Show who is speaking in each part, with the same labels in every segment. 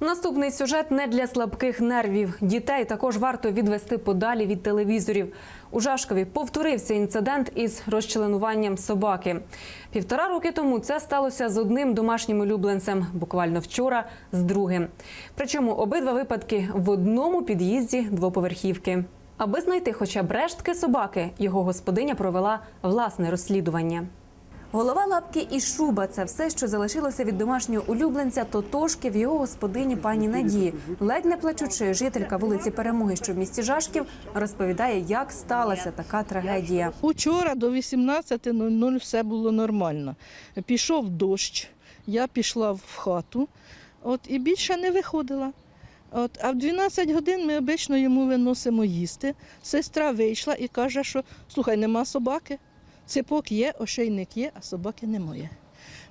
Speaker 1: Наступний сюжет не для слабких нервів. Дітей також варто відвести подалі від телевізорів. У Жашкові повторився інцидент із розчленуванням собаки. Півтора роки тому це сталося з одним домашнім улюбленцем, буквально вчора з другим. Причому обидва випадки в одному під'їзді двоповерхівки. Аби знайти хоча б рештки собаки, його господиня провела власне розслідування. Голова лапки і шуба це все, що залишилося від домашнього улюбленця Тотошки в його господині пані Надії. Ледь не плачучи, жителька вулиці Перемоги, що в місті Жашків, розповідає, як сталася така трагедія.
Speaker 2: Учора до 18.00 все було нормально. Пішов дощ, я пішла в хату от, і більше не виходила. От, а в 12 годин ми обично йому виносимо їсти. Сестра вийшла і каже, що слухай, нема собаки. Ципок є, ошейник є, а собаки немає.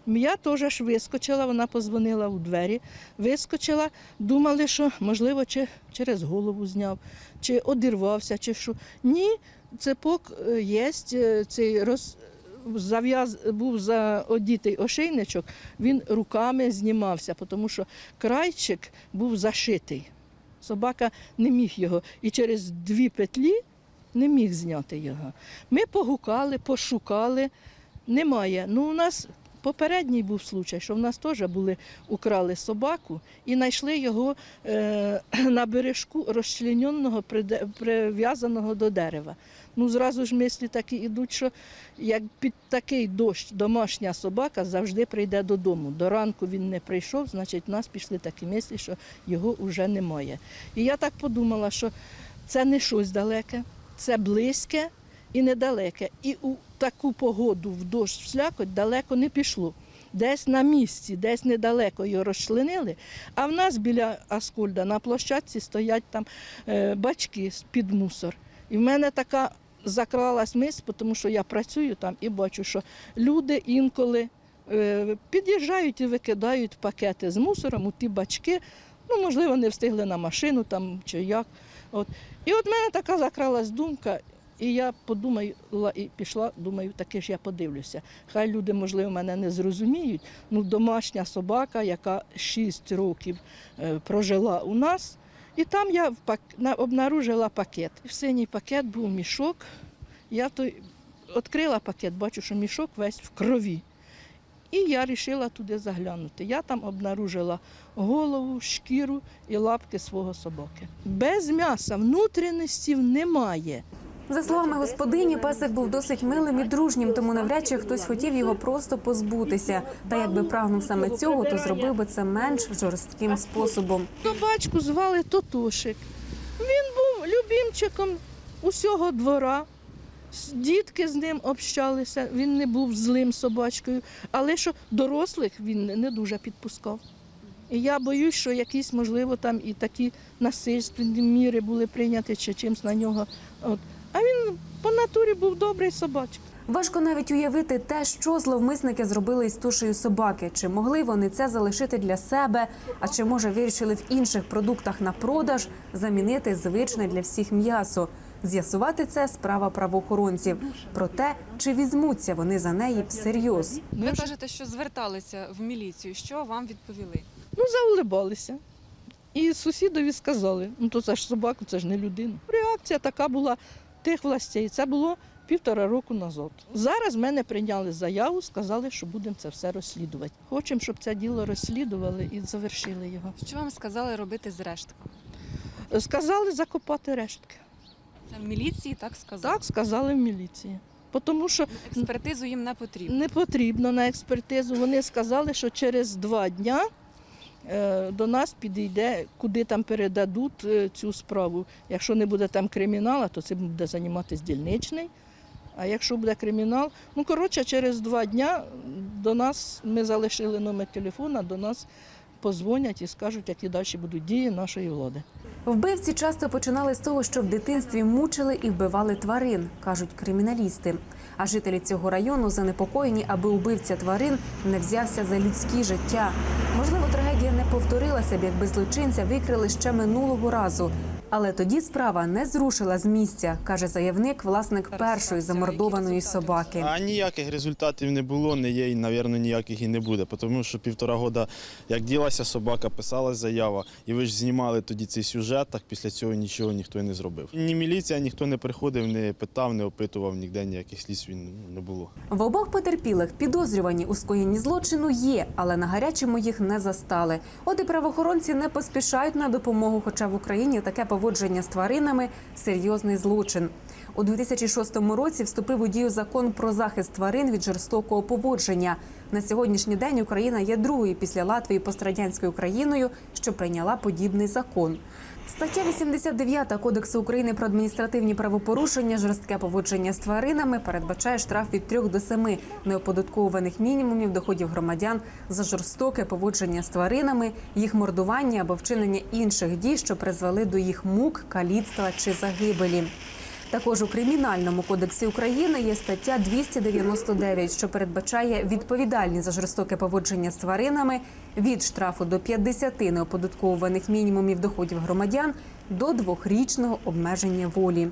Speaker 2: Я теж ж вискочила, вона позвонила у двері, вискочила, думали, що можливо чи через голову зняв, чи одірвався, чи що. Ні, ципок е, є, е, цей роз, зав'яз, був заодітий ошейничок, він руками знімався, тому що крайчик був зашитий. Собака не міг його. І через дві петлі не міг зняти його. Ми погукали, пошукали. Немає. Ну, у нас попередній був случай, що в нас теж були, украли собаку і знайшли його е, на бережку розчлененого, прив'язаного до дерева. Ну, зразу ж мислі такі йдуть, що як під такий дощ домашня собака завжди прийде додому. До ранку він не прийшов, значить, в нас пішли такі мислі, що його вже немає. І я так подумала, що це не щось далеке, це близьке і недалеке. І у таку погоду в дощ в слякоть далеко не пішло. Десь на місці, десь недалеко його розчленили. А в нас біля Аскольда на площадці стоять там е, бачки під мусор. І в мене така закралась мисль, тому що я працюю там і бачу, що люди інколи е, під'їжджають і викидають пакети з мусором у ті бачки. Ну, можливо, не встигли на машину там чи як. От. І от мене така закралась думка, і я подумала і пішла, думаю, таки ж я подивлюся. Хай люди, можливо, мене не зрозуміють. Ну, домашня собака, яка 6 років е, прожила у нас, і там я обнаружила пакет. В синій пакет був мішок. Я той відкрила пакет, бачу, що мішок весь в крові. І я вирішила туди заглянути. Я там обнаружила голову, шкіру і лапки свого собаки. Без м'яса внутрішністів немає.
Speaker 1: За словами господині, песик був досить милим і дружнім, тому навряд чи хтось хотів його просто позбутися. Та якби прагнув саме цього, то зробив би це менш жорстким способом.
Speaker 2: Собачку звали Тотошик. Він був любімчиком усього двора. Дітки з ним общалися, він не був злим собачкою, але що дорослих він не дуже підпускав. І я боюсь, що якісь, можливо, там і такі насильственні міри були прийняті чи чимось на нього. От. А він по натурі був добрий собачка.
Speaker 1: Важко навіть уявити те, що зловмисники зробили із тушею собаки. Чи могли вони це залишити для себе, а чи може вирішили в інших продуктах на продаж замінити звичне для всіх м'ясо. З'ясувати це справа правоохоронців. Про те, чи візьмуться вони за неї всерйоз.
Speaker 3: Ви кажете, що зверталися в міліцію. Що вам відповіли?
Speaker 2: Ну, заулибалися. І сусідові сказали, ну то це ж собака, це ж не людина. Реакція така була тих властей. Це було півтора року назад. Зараз мене прийняли заяву, сказали, що будемо це все розслідувати. Хочемо, щоб це діло розслідували і завершили його.
Speaker 3: Що вам сказали робити з рештком?
Speaker 2: Сказали закопати рештки.
Speaker 3: Це в міліції так сказали.
Speaker 2: Так сказали в міліції. Тому що
Speaker 3: Експертизу їм не потрібно.
Speaker 2: не потрібно на експертизу. Вони сказали, що через два дня е, до нас підійде, куди там передадуть е, цю справу. Якщо не буде там кримінала, то цим буде займатися дільничний. А якщо буде кримінал, ну коротше, через два дня до нас ми залишили номер телефона, до нас позвонять і скажуть, які далі будуть дії нашої влади.
Speaker 1: Вбивці часто починали з того, що в дитинстві мучили і вбивали тварин, кажуть криміналісти. А жителі цього району занепокоєні, аби убивця тварин не взявся за людські життя. Можливо, трагедія не повторилася б, якби злочинця викрили ще минулого разу. Але тоді справа не зрушила з місця, каже заявник, власник першої замордованої собаки.
Speaker 4: А ніяких результатів не було, не є і, мабуть, ніяких і не буде. Тому що півтора года, як ділася собака, писалась заява, і ви ж знімали тоді цей сюжет, так після цього нічого ніхто не зробив. Ні міліція, ніхто не приходив, не питав, не опитував, ніде ніяких слідств не було.
Speaker 1: В обох потерпілих підозрювані у скоєнні злочину є, але на гарячому їх не застали. От і правоохоронці не поспішають на допомогу, хоча в Україні таке поводження з тваринами серйозний злочин. У 2006 році вступив у дію закон про захист тварин від жорстокого поводження. На сьогоднішній день Україна є другою після Латвії пострадянською країною, що прийняла подібний закон. Стаття 89 Кодексу України про адміністративні правопорушення, жорстке поводження з тваринами передбачає штраф від 3 до 7 неоподатковуваних мінімумів доходів громадян за жорстоке поводження з тваринами, їх мордування або вчинення інших дій, що призвели до їх мук, каліцтва чи загибелі. Також у кримінальному кодексі України є стаття 299, що передбачає відповідальність за жорстоке поводження з тваринами від штрафу до 50 неоподатковуваних мінімумів доходів громадян до двохрічного обмеження волі.